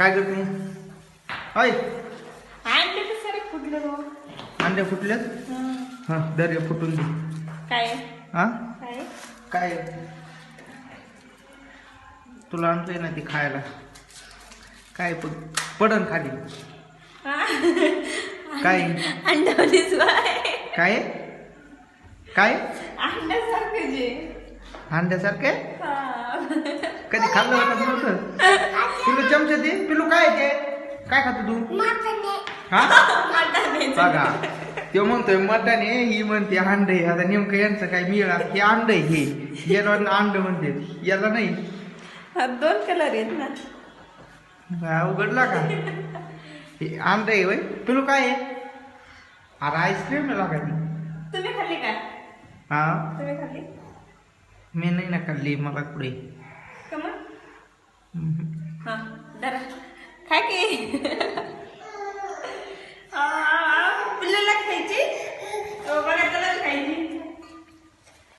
काय करत नाही अय आणले तर सर फुटल्यात हं. दर्या फुटून दे. काय? हा? काय? काय? तुला आणतोय ना ती खायला. काय पडन खाली. काय? अंडावलीच काय? काय? अंड्यासारखं जे. अंड्यासारखे? हा. कधी खाल्लं होतं नव्हतं? चमचे दे पिलू काय आहे ते? काय खातो तू? हा? बघा तो म्हणतोय आहे ही म्हणते अंड आहे. आता नेमकं यांचं काय मिळा हे अंड आहे हे. याला अंड म्हणते. याला नाही. दोन कलर आहेत ना. हा, उघडला का? हे अंड आहे होय. पिलू काय आहे? अरे आईस्क्रीम आहे लागायची तुम्ही खाल्ली का हा? तुम्ही खाल्ली? मी नाही ना खाल्ली मला पुढे हम्म. हा जरा खा की